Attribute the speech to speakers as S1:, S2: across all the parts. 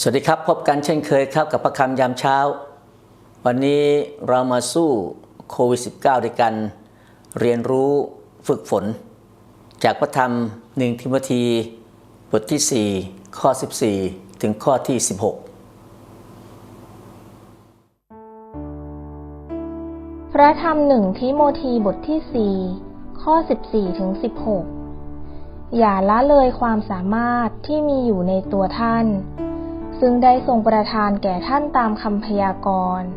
S1: สวัสดีครับ พบกันเช่นเคยครับกับประคำยามเช้า วันนี้เรามาสู้โควิด -19 ด้วยกันเรียนรู้ฝึกฝน จากพระธรรมหนึ่งทิโมธีบทที่ 4 ข้อ 14 ถึงข้อที่ 16
S2: พระธรรมหนึ่งทิโมธีบทที่สี่ข้อสิบสี่ถึงสิบหกอย่าละเลยความสามารถที่มีอยู่ในตัวท่าน ซึ่งได้ทรงประทานแก่ท่านตามคำพยากรณ์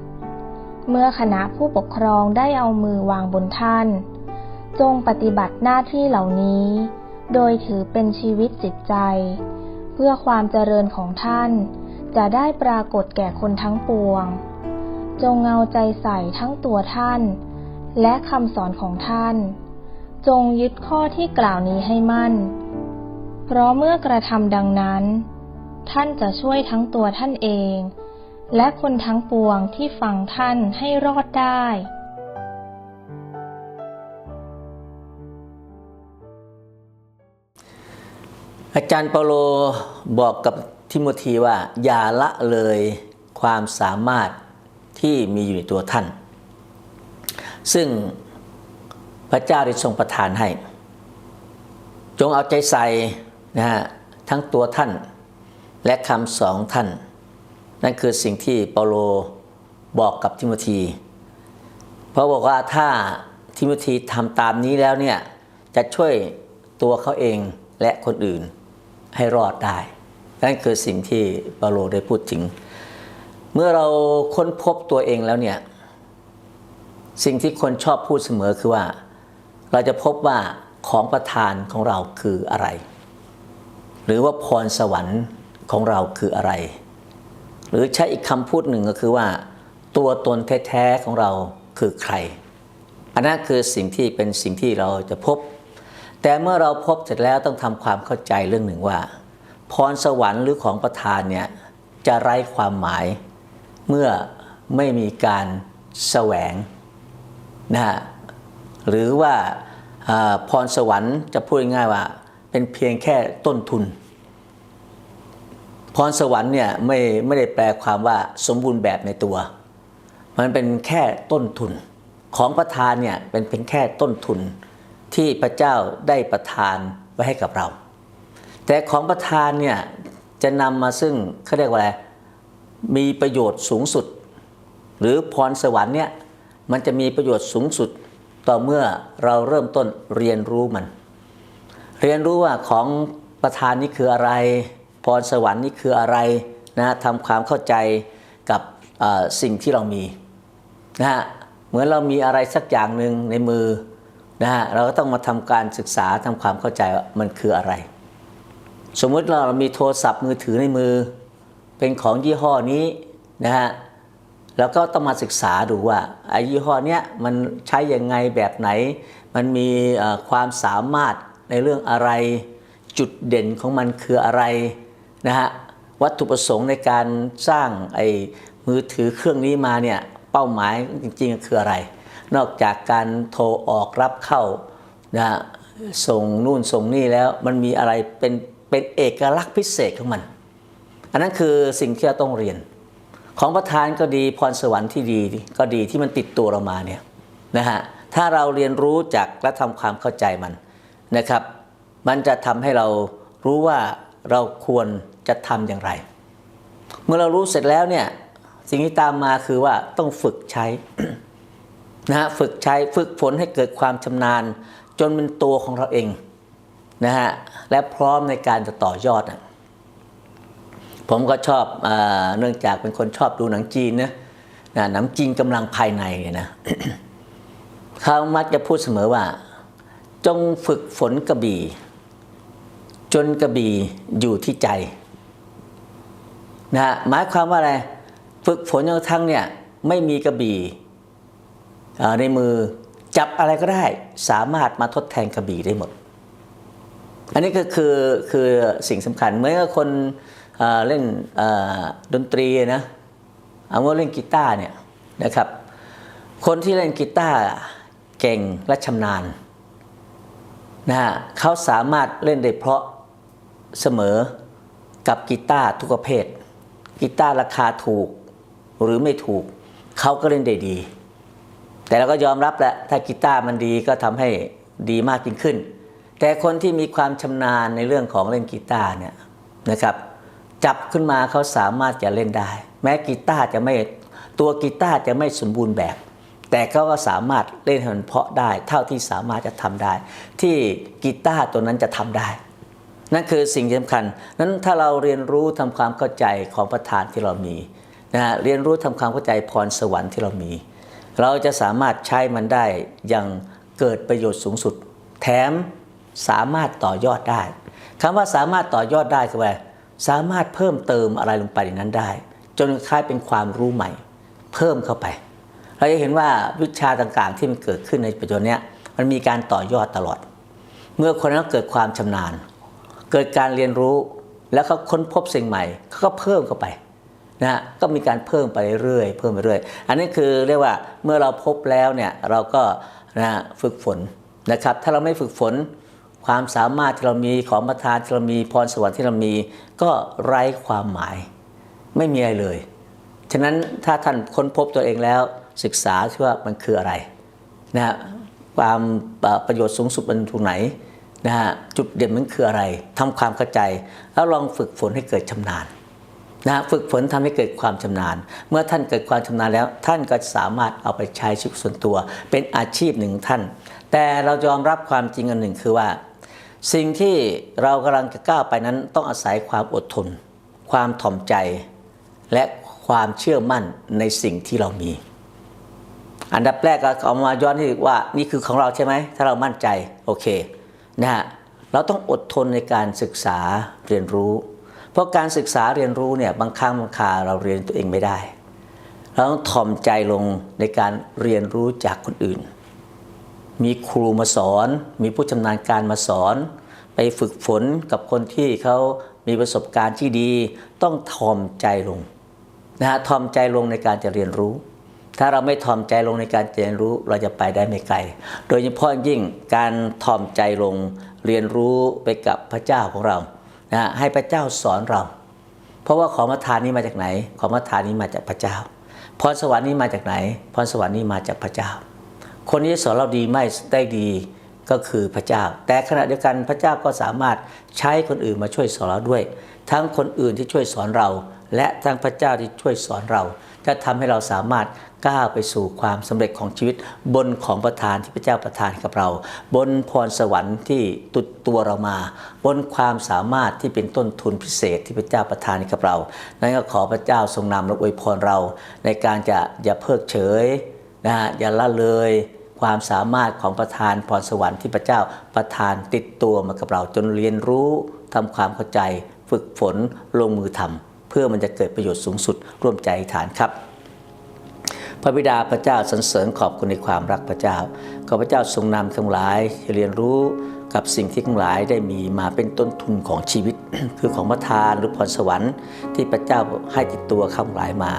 S2: เมื่อคณะผู้ปกครองได้เอามือวางบนท่าน จงปฏิบัติหน้าที่เหล่านี้ โดยถือเป็นชีวิตจิตใจ เพื่อความเจริญของท่าน จะได้ปรากฏแก่คนทั้งปวง จงเอาใจใส่ทั้งตัวท่าน และคำสอนของท่าน จงยึดข้อที่กล่าวนี้ให้มั่น เพราะเมื่อกระทำดังนั้น ท่านจะช่วยทั้งตัวท่านเอง และคนทั้งปวงที่ฟังท่านให้รอดได้
S1: อาจารย์เปาโลบอกกับทิโมธีว่า อย่าละเลยความสามารถที่มีอยู่ในตัวท่าน ซึ่งพระเจ้าได้ทรงประทานให้ จงเอาใจใส่นะฮะทั้งตัวท่าน และคำสองท่าน นั่นคือสิ่งที่เปาโลบอกกับทิโมธีเพราะบอกว่าถ้าทิโมธีทำตามนี้แล้วเนี่ยจะช่วยตัวเขาเองและคนอื่นให้รอดได้ นั่นคือสิ่งที่เปาโลได้พูดถึง เมื่อเราค้นพบตัวเองแล้วเนี่ยสิ่งที่คนชอบพูดเสมอคือว่า เราจะพบว่าของประทานของเราคืออะไร หรือว่าพรสวรรค์ ของเราคืออะไร หรือใช้อีกคำพูดหนึ่งก็คือว่า ตัวตนแท้ๆของเราคือใคร อันนั้นคือสิ่งที่เป็นสิ่งที่เราจะพบ แต่เมื่อเราพบเสร็จแล้วต้องทำความเข้าใจเรื่องหนึ่งว่า พรสวรรค์หรือของประทานเนี่ยจะไร้ความหมาย เมื่อไม่มีการแสวงนะฮะหรือว่าอาพรสวรรค์จะพูดง่ายๆว่าเป็นเพียงแค่ต้นทุน พรสวรรค์เนี่ยไม่ไม่ได้แปลความว่าสมบูรณ์แบบในตัว มันเป็นแค่ต้นทุน ของประทานเนี่ยเป็นเพียงแค่ต้นทุนที่พระเจ้าได้ประทานไว้ให้กับเรา แต่ของประทานเนี่ยจะนำมาซึ่งเขาเรียกว่าอะไรมีประโยชน์สูงสุด หรือพรสวรรค์เนี่ยมันจะมีประโยชน์สูงสุดต่อเมื่อเราเริ่มต้นเรียนรู้มัน เรียนรู้ว่าของประธานนี่คืออะไร พรสวรรค์นี่คืออะไรนะทำความเข้าใจกับสิ่งที่เรามีนะฮะเหมือนเรามีอะไรสักอย่างหนึ่งในมือนะฮะเราก็ต้องมาทำการศึกษาทำความเข้าใจว่ามันคืออะไร สมมุติเรามีโทรศัพท์มือถือในมือ เป็นของยี่ห้อนี้นะฮะแล้วก็ต้องมาศึกษาดูว่าไอ้ยี่ห้อเนี้ยมันใช้ยังไงแบบไหน มันมีความสามารถในเรื่องอะไร จุดเด่นของมันคืออะไร นะฮะวัตถุประสงค์ในการสร้างไอ้มือถือเครื่องนี้มาเนี่ยเป้าหมายจริงๆคืออะไร นอกจากการโทรออกรับเข้านะฮะส่งนู่นส่งนี่แล้วมันมีอะไรเป็นเป็นเอกลักษณ์พิเศษของมัน อันนั้นคือสิ่งที่เราต้องเรียน ของประทานก็ดีพรสวรรค์ที่ดีก็ดีที่มันติดตัวเรามาเนี่ยนะฮะถ้าเราเรียนรู้จักและทำความเข้าใจมันนะครับ มันจะทำให้เรารู้ว่า เราควรจะทำอย่างไร เมื่อเรารู้เสร็จแล้วเนี่ยสิ่งที่ตามมาคือว่าต้องฝึกใช้นะฮะฝึกใช้ฝึกฝนให้เกิดความชำนาญ จนเป็นตัวของเราเองนะฮะและพร้อมในการจะต่อยอดนะผมก็ชอบเนื่องจากเป็นคนชอบดูหนังจีนนะนะหนังจีนกำลังภายในเนี่ยนะเขามักจะพูดเสมอว่า จงฝึกฝนกระบี่ จนกระบี่อยู่ที่ใจนะฮะหมายความว่าอะไร ฝึกฝนจนกระทั่งเนี่ยไม่มีกระบี่ในมือจับอะไรก็ได้สามารถมาทดแทนกระบี่ได้หมด อันนี้ก็คือคือสิ่งสำคัญเหมือนกับคนเล่นดนตรีนะเอาว่าเล่นกีตาร์เนี่ยนะครับ คนที่เล่นกีตาร์เก่งและชำนาญนะฮะเขาสามารถเล่นได้เพราะ เสมอกับกีตาร์ทุกประเภทกีตาร์ราคาถูกหรือไม่ถูกเขาก็เล่นได้ดี แต่เราก็ยอมรับแหละถ้ากีตาร์มันดีก็ทำให้ดีมากยิ่งขึ้น แต่คนที่มีความชำนาญในเรื่องของเล่นกีตาร์เนี่ยนะครับ จับขึ้นมาเขาสามารถจะเล่นได้ แม้กีตาร์จะไม่ตัวกีตาร์จะไม่สมบูรณ์แบบ แต่เขาก็สามารถเล่นให้มันเพาะได้ เท่าที่สามารถจะทำได้ ที่กีตาร์ตัวนั้นจะทำได้ นั่นคือสิ่งสำคัญ นั้นถ้าเราเรียนรู้ทำความเข้าใจของประธานที่เรามีนะฮะเรียนรู้ทำความเข้าใจพรสวรรค์ที่เรามี เราจะสามารถใช้มันได้อย่างเกิดประโยชน์สูงสุด แถมสามารถต่อยอดได้คำว่าสามารถต่อยอดได้คือว่าสามารถเพิ่มเติมอะไรลงไปในนั้นได้ จนคล้ายเป็นความรู้ใหม่ เพิ่มเข้าไป เราจะเห็นว่าวิชาต่างๆที่มันเกิดขึ้นในปัจจุบันนี้มันมีการต่อยอดตลอด เมื่อคนนั้นเกิดความชำนาญ เกิดการเรียนรู้ แล้วเขาค้นพบสิ่งใหม่เขาก็เพิ่มเข้าไปนะฮะก็มีการเพิ่มไปเรื่อยเพิ่มไปเรื่อยอันนี้คือเรียกว่าเมื่อเราพบแล้วเนี่ยเราก็นะฮะฝึกฝนนะครับ ถ้าเราไม่ฝึกฝนความสามารถที่เรามีของประทานที่เรามีพรสวรรค์ที่เรามี ก็ไร้ความหมาย ไม่มีอะไรเลย ฉะนั้นถ้าท่านค้นพบตัวเองแล้วศึกษาว่ามันคืออะไรนะฮะความประโยชน์สูงสุดมันตรงไหน นะฮะจุดเด่นมันคืออะไรทำความเข้าใจ แล้วลองฝึกฝนให้เกิดชำนาญนะฝึกฝนทำให้เกิดความชำนาญ เมื่อท่านเกิดความชำนาญแล้ว ท่านก็สามารถเอาไปใช้ชีวิตส่วนตัว เป็นอาชีพหนึ่งท่าน แต่เรายอมรับความจริงอันหนึ่งคือว่า สิ่งที่เรากำลังจะก้าวไปนั้นต้องอาศัยความอดทน ความถ่อมใจ และความเชื่อมั่นในสิ่งที่เรามี อันดับแรกก็เอามาย้อนที่ว่านี่คือของเราใช่ไหมถ้าเรามั่นใจโอเค นะฮะเราต้องอดทนในการศึกษาเรียนรู้ เพราะการศึกษาเรียนรู้เนี่ยบางครั้งบางคาเราเรียนตัวเองไม่ได้ เราต้องถ่อมใจลงในการเรียนรู้จากคนอื่น มีครูมาสอน มีผู้ชำนาญการมาสอน ไปฝึกฝนกับคนที่เขามีประสบการณ์ที่ดี ต้องถ่อมใจลงนะฮะถ่อมใจลงในการจะเรียนรู้ ถ้าเราไม่ถ่อมใจลงในการเรียนรู้เราจะไปได้ไม่ไกล โดยเฉพาะยิ่งการถ่อมใจลงเรียนรู้ไปกับพระเจ้าของเรานะให้พระเจ้าสอนเรา เพราะว่าของประทานนี้มาจากไหน ของประทานนี้มาจากพระเจ้าพรสวรรค์นี้มาจากไหนพรสวรรค์นี้มาจากพระเจ้า คนที่สอนเราดีไม่ได้ดีก็คือพระเจ้า แต่ขณะเดียวกันพระเจ้าก็สามารถใช้คนอื่นมาช่วยสอนเราด้วย ทั้งคนอื่นที่ช่วยสอนเรา และทั้งพระเจ้าที่ช่วยสอนเรา จะทำให้เราสามารถ ก้าวไปสู่ความสำเร็จของชีวิต บนของประทานที่พระเจ้าประทานกับเรา บนพรสวรรค์ที่ตุดตัวเรามา บนความสามารถที่เป็นต้นทุนพิเศษที่พระเจ้าประทานกับเรา นั้นก็ขอพระเจ้าทรงนำและอวยพรเรา ในการจะอย่าเพิกเฉยนะฮะอย่าละเลยความสามารถของประธานพรสวรรค์ที่พระเจ้าประทานติดตัวมากับเรา จนเรียนรู้ทำความเข้าใจ ฝึกฝนลงมือทำเพื่อมันจะเกิดประโยชน์สูงสุดร่วมใจฐานครับ ระบิดาพระเจ้าสรรเสริญขอบคุณในความรักพระเจ้า ขอพระเจ้าทรงนำทั้งหลายเรียนรู้กับสิ่งที่ทั้งหลายได้มีมาเป็นต้นทุนของชีวิต คือของประทานหรือพรสวรรค์ ที่พระเจ้าให้ติดตัวข้างหลายมา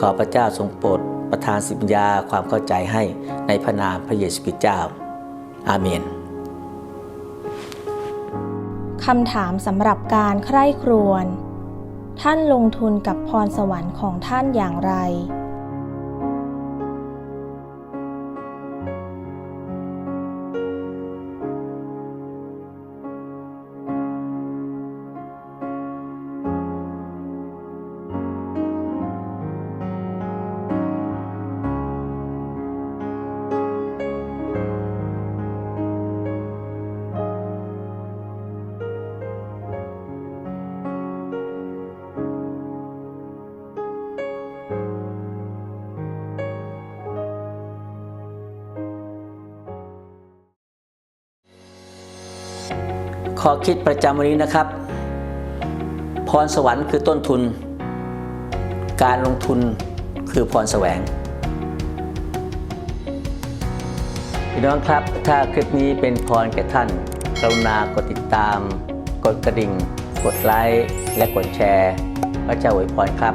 S1: ขอพระเจ้าทรงโปรดประทานสิปัญญาความเข้าใจให้ในพระนามพระเยซูคริสต์เจ้า อาเมน
S2: คำถามสำหรับการใคร่ครวญท่านลงทุนกับพรสวรรค์ของท่านอย่างไร
S1: ข้อคิดประจำวันนี้นะครับ พรสวรรค์คือต้นทุน การลงทุนคือพรแสวงพี่น้องครับ ถ้าคลิปนี้เป็นพรแก่ท่าน กรุณากดติดตาม กดกระดิ่ง กดไลค์ และกดแชร์ พระเจ้าอวยพรครับ